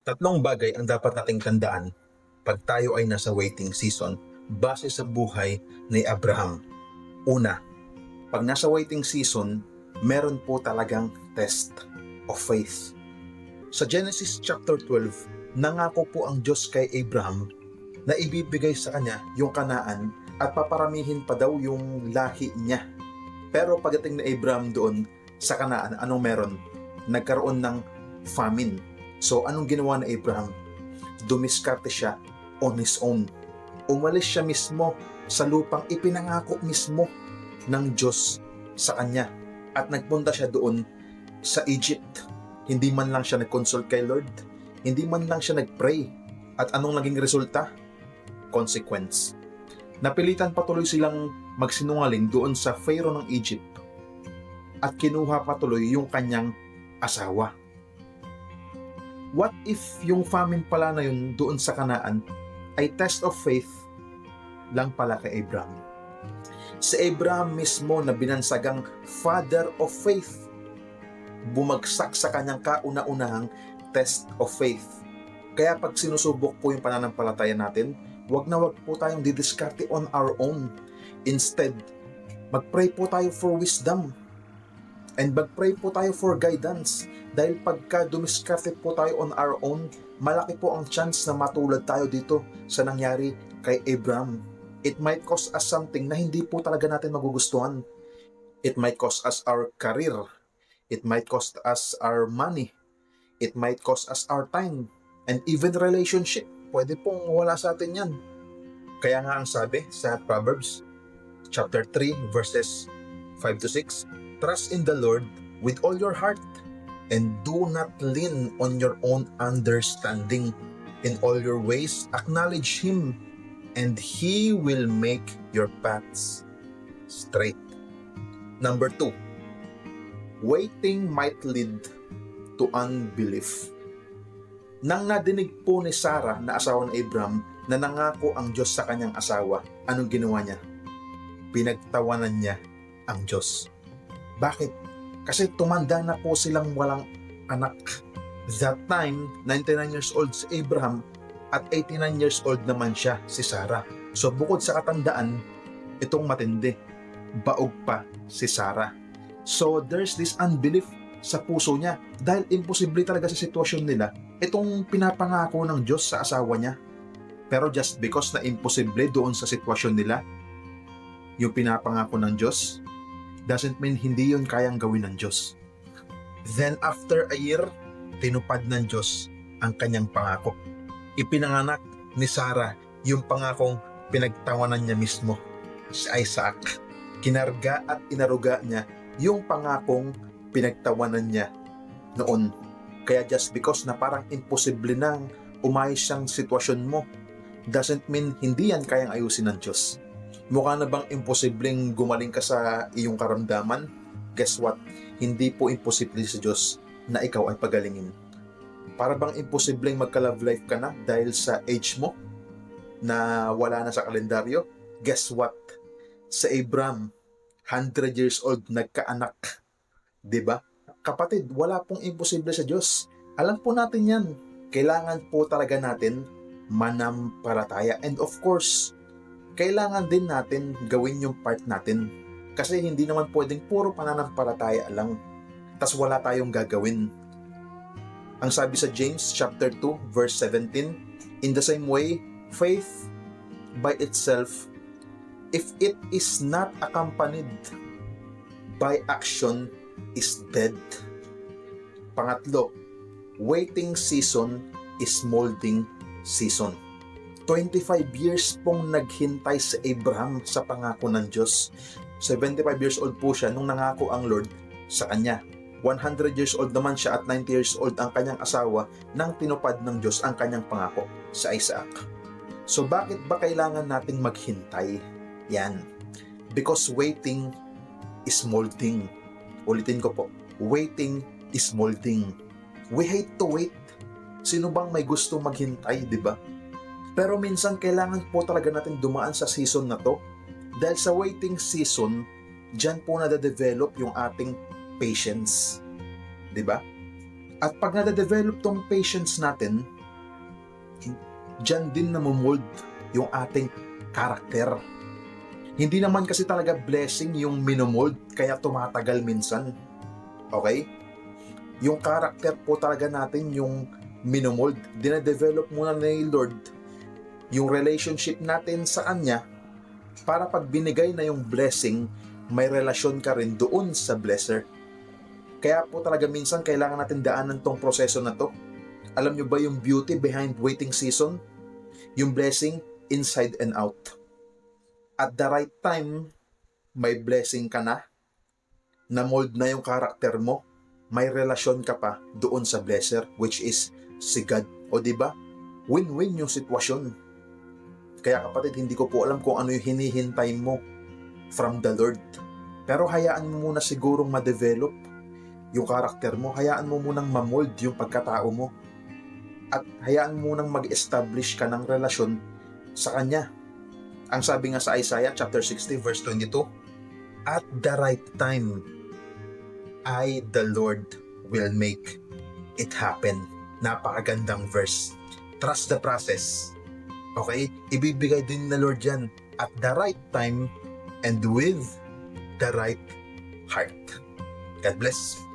Tatlong bagay ang dapat nating tandaan pag tayo ay nasa waiting season base sa buhay ni Abraham. Una, pag nasa waiting season, meron po talagang test of faith. Sa Genesis chapter 12, nangako po ang Diyos kay Abraham na ibibigay sa kanya yung kanaan at paparamihin pa daw yung lahi niya. Pero pagdating na Abraham doon sa kanaan, anong meron? Nagkaroon ng famine. So anong ginawa ni Abraham? Dumiskarte siya on his own. Umalis siya mismo sa lupang ipinangako mismo ng Diyos sa kanya. At nagpunta siya doon sa Egypt. Hindi man lang siya nag-consult kay Lord. Hindi man lang siya nag-pray. At anong naging resulta? Consequence. Napilitan patuloy silang magsinungaling doon sa Pharaoh ng Egypt at kinuha patuloy yung kanyang asawa. What if yung famine pala na yun doon sa kanaan ay test of faith lang pala kay Abraham? Si Abraham mismo na binansagang father of faith bumagsak sa kanyang kauna-unahang test of faith. Kaya pag sinusubok po yung pananampalataya natin, wag na wag po tayong didiskarte on our own. Instead, magpray po tayo for wisdom. And magpray po tayo for guidance. Dahil pagka dumiskarte po tayo on our own, malaki po ang chance na matulad tayo dito sa nangyari kay Abraham. It might cost us something na hindi po talaga natin magugustuhan. It might cost us our career. It might cost us our money. It might cost us our time. And even relationship. Pwede pong wala sa atin yan. Kaya nga ang sabi sa Proverbs chapter 3 verses 5 to 6, Trust in the Lord with all your heart and do not lean on your own understanding. In all your ways, acknowledge Him and He will make your paths straight. Number two, waiting might lead to unbelief. Nang nadinig po ni Sarah na asawa ni Abraham na nangako ang Diyos sa kanyang asawa, anong ginawa niya? Pinagtawanan niya ang Diyos. Bakit? Kasi tumanda na po silang walang anak. That time, 99 years old si Abraham at 89 years old naman siya, si Sarah. So bukod sa katandaan, itong matindi, baog pa si Sarah. So there's this unbelief sa puso niya dahil imposible talaga sa sitwasyon nila itong pinapangako ng Diyos sa asawa niya. Pero just because na imposible doon sa sitwasyon nila, yung pinapangako ng Diyos, doesn't mean hindi yun kayang gawin ng Diyos. Then after a year, tinupad ng Diyos ang kanyang pangako. Ipinanganak ni Sarah yung pangakong pinagtawanan niya mismo, si Isaac. Kinarga at inaruga niya yung pangakong pinagtawanan niya noon. Kaya just because na parang imposible nang umayos ang sitwasyon mo, doesn't mean hindi yan kayang ayusin ng Diyos. Mukha na bang imposibleng gumaling ka sa iyong karamdaman? Guess what? Hindi po imposible sa Diyos na ikaw ay pagalingin. Para bang imposibleng magka-love life ka na dahil sa age mo na wala na sa kalendaryo? Guess what? Sa Abraham, 100 years old, nagkaanak. ba? Kapatid, wala pong imposible sa Diyos. Alam po natin yan. Kailangan po talaga natin manampalataya. And of course, kailangan din natin gawin yung part natin. Kasi hindi naman pwedeng puro pananampalataya lang. tas wala tayong gagawin. Ang sabi sa James chapter 2 verse 17, In the same way, faith by itself, if it is not accompanied by action, is dead. Pangatlo, waiting season is molding season. 25 years pong naghintay si Abraham sa pangako ng Diyos. 75 years old po siya nung nangako ang Lord sa kanya. 100 years old naman siya at 90 years old ang kanyang asawa nang tinupad ng Diyos ang kanyang pangako sa Isaac. So bakit ba kailangan nating maghintay? Yan. Because waiting is molding. Ulitin ko po, waiting is molding. We hate to wait. Sino bang may gusto maghintay, di ba? Pero minsan kailangan po talaga natin dumaan sa season na to. Dahil sa waiting season, dyan po na-develop yung ating patience. Ba? At pag nade-develop tong patience natin, dyan din namumold yung ating karakter. Hindi naman kasi talaga blessing yung minomold kaya tumatagal minsan. Okay? Yung karakter po talaga natin yung minomold. Dina-develop muna ni Lord yung relationship natin sa Kanya para pag binigay na yung blessing, may relasyon ka rin doon sa blesser. Kaya po talaga minsan kailangan natin daanan tong proseso na to. Alam nyo ba yung beauty behind waiting season? Yung blessing inside and out. At the right time, may blessing ka na, na mold na yung karakter mo, may relasyon ka pa doon sa blesser, which is si God. O di ba? Win-win yung sitwasyon. Kaya kapatid, hindi ko po alam kung ano yung hinihintay mo from the Lord. Pero hayaan mo muna sigurong ma-develop yung karakter mo. Hayaan mo munang ma-mold yung pagkatao mo. At hayaan mo munang mag-establish ka ng relasyon sa Kanya. Ang sabi nga sa Isaiah chapter 60 verse 22, At the right time, I, the Lord, will make it happen. Napakagandang verse. Trust the process. Okay? Ibibigay din na Lord yan at the right time and with the right heart. God bless.